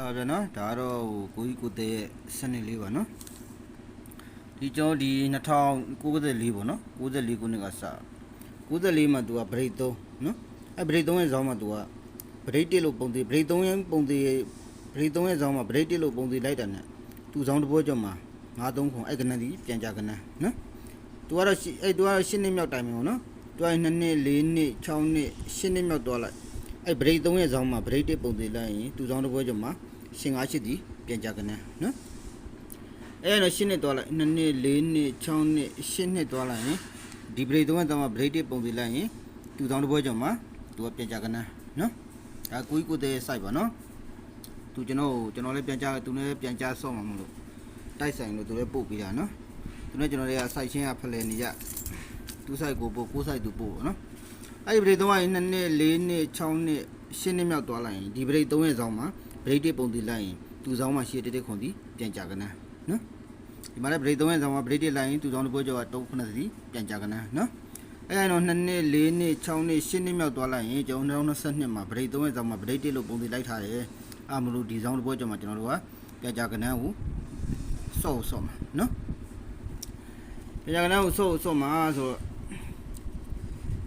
အာဗျာနော်ဒါကတော့ဟိုကိုကြီးကိုတဲ့ရဲ့စနစ်လေးပါနော်ဒီကျွန်တော်ဒီ2094ပေါ့နော်94ခုနှစ်ကစ94မှာသူကဘရိတ်3နော်အဲဘရိတ်3ရဲ့ဇောင်းမှာသူကဘရိတ်1လို့ပုံသေးဘရိတ်3ရဲ့ပုံသေးဘရိတ်3ရဲ့ဇောင်းမှာဘရိတ်1လို့ပုံသေးလိုက်တာနဲ့သူဇောင်းတစ်ပွဲကျော်မှာ93ခုအဲ့ကနန်းဒီပြန်ကြကနန်းနော်သူကတော့ရှစ်အဲ့သူကတော့10နှစ်မြောက်တိုင်မယ်ပေါ့နော်သူက2နှစ်4နှစ်6နှစ်10နှစ်မြောက်သွားလိုက် အဲ့ဘရိတ်3ရဲ့ဇောင်းမှာဘရိတ်1ပုံသေးလိုက်ရင်သူဇောင်းတစ်ပွဲကျော်မှာရှင်၅ရှစ်ဒီပြန်ကြကနန်းနော်အဲ့တော့ရှင်းနှစ်သွားလိုက်2နှစ်4နှစ်6နှစ်10နှစ်သွားလိုက်ရင်ဒီဘရိတ်3ရဲ့ဇောင်းမှာဘရိတ်1ပုံသေးလိုက်ရင်သူဇောင်းတစ်ပွဲကျော်မှာသူကပြန်ကြကနန်းနော်ဒါကိုကြီးကိုတဲ့ site ပါနော်သူကျွန်တော်ကျွန်တော်လည်းပြန်ကြသူလည်းပြန်ကြဆော့မှာမလို့တိုက်ဆိုင်လို့သူလည်းပို့ပေးတာနော်သူနဲ့ကျွန်တော်တွေက site ချင်းကဖလှယ်နေကြသူ site ကိုပို့ကို site သူပို့နော် အဲ့ဒီဘရိတ်3ကရင်2နှစ်4နှစ်6နှစ်10နှစ်မြောက်သွားလိုက်ရင်ဒီဘရိတ်3ရဲ့ဇောင်းမှာဘရိတ်1ပုံတည်လိုက်ရင်သူဇောင်းမှာရှေ့တက်တက်ခွန်တည်ပြန်ကြကနန်းနော်ဒီမှာလည်းဘရိတ်3ရဲ့ဇောင်းမှာဘရိတ်1လိုက်ရင်သူဇောင်းတစ်ပွဲကျော်က3ခုနှစ်စီပြန်ကြကနန်းနော်အဲ့ဒါတော့2နှစ်4နှစ်6နှစ်10နှစ်မြောက်သွားလိုက်ရင်ကျွန်တော်2022မှာဗရိတ်3ရဲ့ဇောင်းမှာဗရိတ်1လို့ပုံတည်လိုက်ထားတယ်အာမလို့ဒီဇောင်းတစ်ပွဲကျော်မှာကျွန်တော်တို့ကပြန်ကြကနန်းကိုစော့စော့မှာနော်ပြန်ကြကနန်းကိုစော့စော့မှာဆိုတော့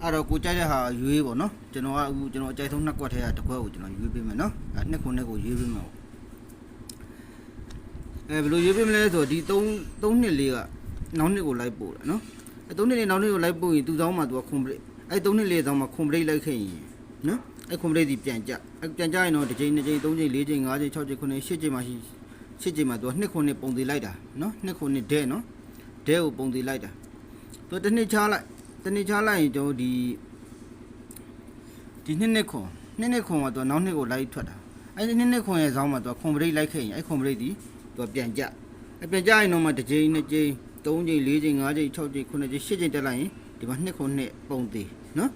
အဲ့တော့ကိုကြိုက်တဲ့ဟာရွေးပေါ့နော်ကျွန်တော်ကအခုကျွန်တော်အကြိုက်ဆုံးနှစ်ကွက်ထဲကတစ်ကွက်ကိုကျွန်တော်ရွေးပေးမယ်နော်အဲနှစ်ခုနှစ်ကိုရွေးပေးမယ်ပေါ့အဲဘယ်လိုရွေးပေးမလဲဆိုတော့ဒီ3 3နှစ်လေးကနောက်နှစ်ကိုလိုက်ပို့တာနော်အဲ3နှစ်လေးနောက်နှစ်ကိုလိုက်ပို့ရင်သူ့သောင်းမှာသူကခွန်ပရိတ်အဲ3နှစ်လေးသောင်းမှာခွန်ပရိတ်လိုက်ခဲ့ရင်နော်အဲခွန်ပရိတ်ဒီပြန်ကြအဲပြန်ကြရင်တော့တစ်ချိန်တစ်ချိန်3ချိန်4ချိန်5ချိန်6ချိန်9ချိန်10ချိန်မှရှိ10ချိန်မှသူကနှစ်ခုနှစ်ပုံသေးလိုက်တာနော်နှစ်ခုနှစ်ဒဲနော်ဒဲကိုပုံသေးလိုက်တာသူတစ်နှစ်ချလိုက်တ နေ့ချလိုက်ရင်ကျွန်တော်ဒီဒီနှစ်နှစ်ခွန်နှစ်နှစ်ခွန်ကတော့နောက်နှစ်ကိုလိုက်ထွက်တာအဲ့ဒီနှစ်နှစ်ခွန်ရဲ့ဇောင်းမှာသူခွန်ပရိတ်လိုက်ခဲ့ရင်အဲ့ခွန်ပရိတ်ဒီသူပြန်ကြအဲ့ပြန်ကြရင်တော့မှတစ်ချိန်နှစ်ချိန်သုံးချိန်လေးချိန်ငါးချိန်၆ချိန်ခုနှစ်ချိန်ရှစ်ချိန်တက်လိုက်ရင်ဒီမှာနှစ်ခွန်နှစ်ပုံသေးနော်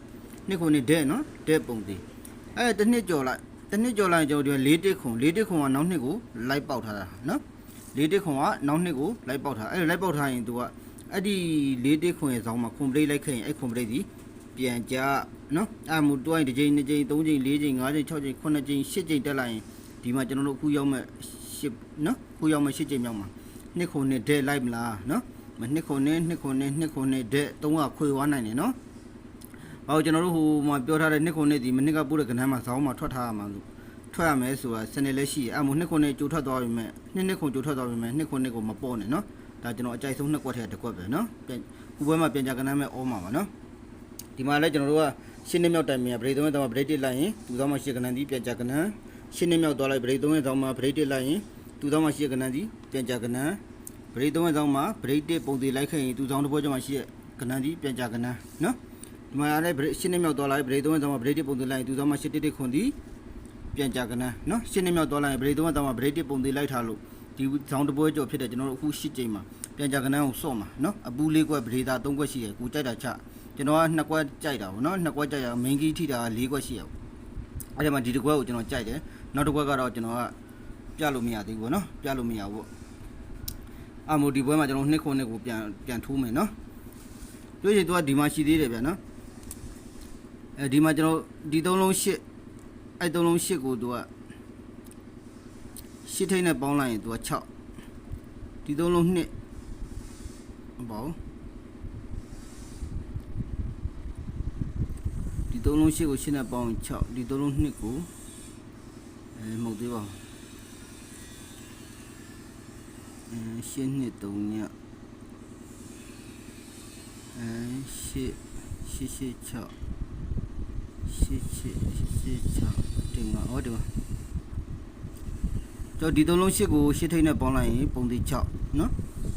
နှစ်ခွန်နှစ်ဒဲနော်ဒဲပုံသေးအဲ့တစ်နှစ်ကြော်လိုက်တစ်နှစ်ကြော်လိုက်ကျွန်တော်ဒီလေးတစ်ခွန်လေးတစ်ခွန်ကနောက်နှစ်ကိုလိုက်ပေါက်ထားတာနော်လေးတစ်ခွန်ကနောက်နှစ်ကိုလိုက်ပေါက်ထားအဲ့လိုက်ပေါက်ထားရင်သူက အဲ့ဒီလေးတစ်ခွင်ဆောင်မှာခွန်ပလိတ်လိုက်ခဲ့ရင်အဲ့ခွန်ပလိတ်ဒီပြန်ကြနော်အဲ့မူတွိုင်းတစ်ချိန်နှစ်ချိန်သုံးချိန်လေးချိန်ငါးချိန်၆ချိန်ခုနှစ်ချိန်ရှစ်ချိန်တက်လိုက်ရင်ဒီမှာကျွန်တော်တို့အခုရောက်မဲ့ရှစ်နော်အခုရောက်မဲ့ရှစ်ချိန်မြောက်မှာနှစ်ခွန်နဲ့ဒဲလိုက်မလားနော်မနှစ်ခွန်နဲ့နှစ်ခွန်နဲ့နှစ်ခွန်နဲ့ဒဲသုံးကခွေသွားနိုင်တယ်နော်ဘာလို့ကျွန်တော်တို့ဟိုမှာပြောထားတဲ့နှစ်ခွန်နဲ့ဒီမနစ်ကပို့တဲ့ကဏ္ဍမှာဇောင်းမှာထွက်ထားရမှာလို့ထွက်ရမယ်ဆိုတာစနေလည်းရှိတယ်အဲ့မို့နှစ်ခွန်နဲ့ကြိုထွက်သွားပြီမဲ့နှစ်နှစ်ခွန်ကြိုထွက်သွားပြီမဲ့နှစ်ခွန်နဲ့ကိုမပေါ့နဲ့နော် ဒါကျွန်တော်အကြိုက်ဆုံးနှစ်ကွက်ထဲတစ်ကွက်ပဲနော်ခုပွဲမှာပြန်ကြကနမ်းမဲ့အောမှာပါနော်ဒီမှာလည်းကျွန်တော်တို့ကရှင်းနှစ်မြောက်တိုင်မြန်ဘရိတ်သုံးရင်တော့ဘရိတ်တစ်လိုက်ရင်သူသောမှာရှင်းကနန်းဒီပြန်ကြကနန်းရှင်းနှစ်မြောက်သွားလိုက်ဘရိတ်သုံးရင်တော့မှာဘရိတ်တစ်လိုက်ရင်သူသောမှာရှင်းကနန်းဒီပြန်ကြကနန်းဘရိတ်သုံးရင်တော့မှာဘရိတ်တစ်ပုံသေးလိုက်ခဲ့ရင်သူသောတစ်ပွဲကျမှရှင်းကနန်းဒီပြန်ကြကနန်းနော်ဒီမှာလည်းရှင်းနှစ်မြောက်သွားလိုက်ဘရိတ်သုံးရင်တော့မှာဘရိတ်တစ်ပုံသေးလိုက်ရင်သူသောမှာရှင်းတစ်တစ်ခွန်ဒီပြန်ကြကနန်းနော်ရှင်းနှစ်မြောက်သွားလိုက်ရင်ဘရိတ်သုံးရင်တော့မှာဘရိတ်တစ်ပုံသေးလိုက်ထားလို့ ဒီဇောင်းတပွဲကျော်ဖြစ်တဲ့ကျွန်တော်တို့အခုရှစ်ကြိမ်မှာပြန်ကြကနန်းကိုစော့မှာနော်အပူလေးကွက်ဗဒေတာ၃ကွက်ရှိရယ်ကိုကြိုက်တာချကျွန်တော်ကနှစ်ကွက်ကြိုက်တာဗောနော်နှစ်ကွက်ကြိုက်ရမင်းကြီးထိတာက၄ကွက်ရှိရယ်အဲ့ဒီမှာဒီတစ်ကွက်ကိုကျွန်တော်ကြိုက်တယ်နောက်တစ်ကွက်ကတော့ကျွန်တော်ကပြလို့မရသေးဘူးဗောနော်ပြလို့မရဘူးဗောအမိုဒီပွဲမှာကျွန်တော်နှစ်ခုနှစ်ကိုပြန်ပြန်ထိုးမယ်နော်တွေ့ရင်သူကဒီမှာရှိသေးတယ်ဗျာနော်အဲဒီမှာကျွန်တော်ဒီသုံးလုံးရှစ်အဲ့သုံးလုံးရှစ်ကိုသူက ရှစ်ထိပ်နဲ့ပေါင်းလိုက်ရင်သူက6ဒီသုံးလုံးနှစ်မပေါ့ဒီသုံးလုံးရှစ်ကိုရှင်းနဲ့ပေါင်း6ဒီသုံးလုံးနှစ်ကိုအဲမဟုတ်သေးပါဘူးအဲရှင်းနှစ်3ညအဲရှစ်ရှစ်ရှစ်6ရှစ်ရှစ်ရှစ်6တင်ပါဟောဒီမှာ တော့ဒီသုံးလုံးရှစ်ကိုရှစ်ထိပ်နဲ့ပေါင်းလိုက်ရင်ပုံသေး6နော်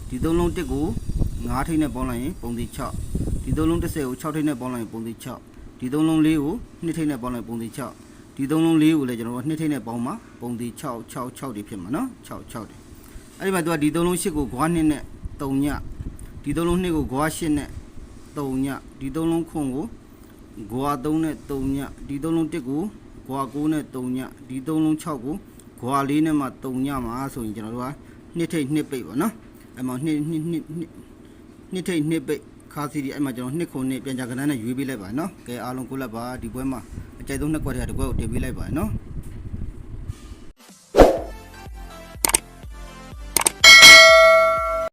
ဒီသုံးလုံးတစ်ကို9ထိပ်နဲ့ပေါင်းလိုက်ရင်ပုံသေး6ဒီသုံးလုံး30ကို6ထိပ်နဲ့ပေါင်းလိုက်ရင်ပုံသေး6ဒီသုံးလုံးလေးကို2ထိပ်နဲ့ပေါင်းလိုက်ပုံသေး6ဒီသုံးလုံးလေးကိုလည်းကျွန်တော်တို့2ထိပ်နဲ့ပေါင်းမှာပုံသေး6 6 6တွေဖြစ်မှာနော်6 6တွေအဲ့ဒီမှာသူကဒီသုံးလုံး8ကိုဂွား2နဲ့3ညဒီသုံးလုံး2ကိုဂွား8နဲ့3ညဒီသုံးလုံးခွန်ကိုဂွား3နဲ့3ညဒီသုံးလုံး1ကိုဂွား9နဲ့3ညဒီသုံးလုံး6ကို ဂွား4နဲ့မှ3ညမှာဆိုရင်ကျွန်တော်တို့က2ထိပ်2ပိတ်ပါနော်အဲ့မှာနှစ်နှစ်နှစ်နှစ်နှစ်ထိတ်နှစ်ပိတ်ခါစီဒီအဲ့မှာကျွန်တော်နှစ်ခုနှစ်ပြန်ကြကနန်းနဲ့ရွေးပေးလိုက်ပါနော်ကဲအားလုံးကိုလက်ပါဒီပွဲမှာအကြိုက်ဆုံးနှစ်ကွက်ထဲတစ်ကွက်ကိုတင်ပေးလိုက်ပါနော်